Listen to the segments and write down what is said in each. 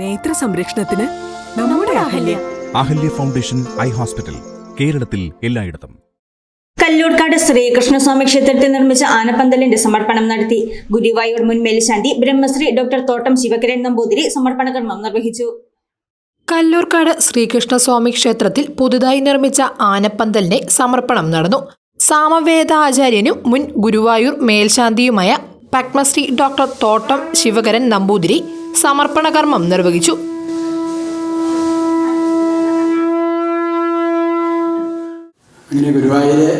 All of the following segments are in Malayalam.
നേത്ര സംരക്ഷണത്തിന് നമ്മുടെ Ahalya. Ahalya foundation eye hospital കേരളത്തിൽ എല്ലായിടത്തും. കല്ലൂർക്കാട് ശ്രീകൃഷ്ണസ്വാമി ക്ഷേത്രത്തിൽ നിർമ്മിച്ച ആനപ്പന്തലിന്റെ സമർപ്പണം നടത്തി. ഗുരുവായൂർ മുൻ മേൽശാന്തി ബ്രഹ്മശ്രീ ഡോക്ടർ തോട്ടം ശിവകിരൺ നമ്പൂതിരി സമർപ്പണ കർമ്മം നിർവഹിച്ചു. കല്ലൂർക്കാട് ശ്രീകൃഷ്ണസ്വാമി ക്ഷേത്രത്തിൽ പുതുതായി നിർമ്മിച്ച ആനപ്പന്തലിന്റെ സമർപ്പണം നടന്നു. സാമവേദാചാര്യനും മുൻ ഗുരുവായൂർ മേൽശാന്തിയുമായ പത്മശ്രീ ഡോക്ടർ തോട്ടം ശിവകരൻ നമ്പൂതിരി സമർപ്പണ കർമ്മം നിർവഹിച്ചു. അങ്ങനെ ഗുരുവായൂര്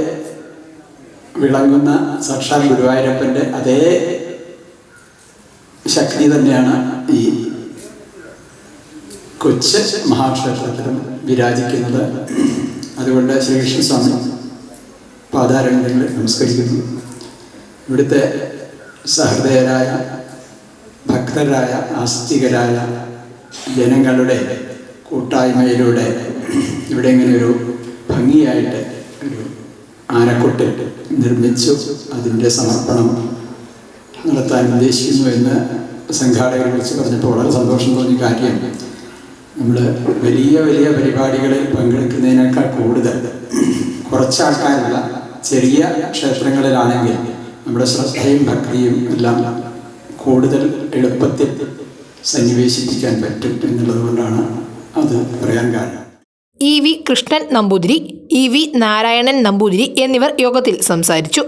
വിളങ്ങുന്ന സാക്ഷാൽ ഗുരുവായൂരപ്പന്റെ അതേ ശക്തി തന്നെയാണ് ഈ കൊച്ച് മഹാക്ഷേത്രത്തിലും വിരാജിക്കുന്നത്. അതുകൊണ്ട് ശ്രീകൃഷ്ണ സ്വാമി പാതാരങ്ങളിൽ നമസ്കരിക്കുന്നു. ഇവിടുത്തെ സഹൃദയരായ ഭക്തരായ ആസ്തികരായ ജനങ്ങളുടെ കൂട്ടായ്മയിലൂടെ ഇവിടെ ഇങ്ങനെ ഒരു ഭംഗിയായിട്ട് ഒരു ആനക്കൊട്ട് നിർമ്മിച്ചു അതിന്റെ സമർപ്പണം നടത്താൻ ഉദ്ദേശിക്കുന്നു എന്ന് സംഘാടകരെ കുറിച്ച് പറഞ്ഞപ്പോൾ വളരെ സന്തോഷം തോന്നിയ കാര്യം നമ്മൾ വലിയ വലിയ പരിപാടികളിൽ പങ്കെടുക്കുന്നതിനേക്കാൾ കൂടുതൽ കുറച്ചാൾക്കാരുള്ള ചെറിയ ക്ഷേത്രങ്ങളിലാണെങ്കിൽ നമ്മുടെ ശ്രദ്ധയും ഭക്തിയും എല്ലാം കൂടുതൽ എളുപ്പത്തിൽ സന്നിവേശിപ്പിക്കാൻ പറ്റും എന്നുള്ളത് കൊണ്ടാണ് അത് പറയാൻ കാരണം. E V Krishnan Namboothiri E V Narayanan Namboothiri എന്നിവർ യോഗത്തിൽ സംസാരിച്ചു.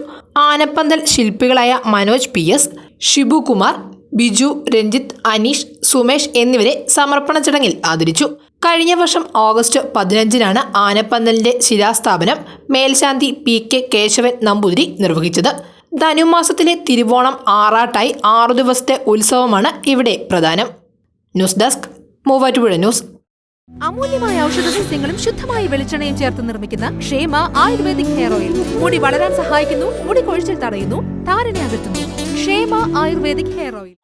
ആനപ്പന്തൽ ശില്പികളായ മനോജ് പി എസ് ഷിബുകുമാർ ബിജു രഞ്ജിത്ത് അനീഷ് സുമേഷ് എന്നിവരെ സമർപ്പണ ചടങ്ങിൽ ആദരിച്ചു. കഴിഞ്ഞ വർഷം ഓഗസ്റ്റ് പതിനഞ്ചിനാണ് ആനപ്പന്തലിന്റെ ശിലാസ്ഥാപനം മേൽശാന്തി പി കെ കേശവൻ നമ്പൂതിരി നിർവഹിച്ചത്. ധനുമാസത്തിലെ തിരുവോണം ആറാട്ടായി ആറു ദിവസത്തെ ഉത്സവമാണ് ഇവിടെ പ്രധാനം. News desk Muvattupuzha news. അമൂല്യമായ ഔഷധ സസ്യങ്ങളും ശുദ്ധമായ വെളിച്ചെണ്ണയും ചേർത്ത് നിർമ്മിക്കുന്ന ക്ഷേമ ആയുർവേദിക് ഹെയർ ഓയിൽ. മുടി വളരാൻ സഹായിക്കുന്നു മുടി കൊഴിച്ചിൽ തടയുന്നു താരനെ അകറ്റുന്നു. ക്ഷേമ ആയുർവേദിക് ഹെയർ ഓയിൽ.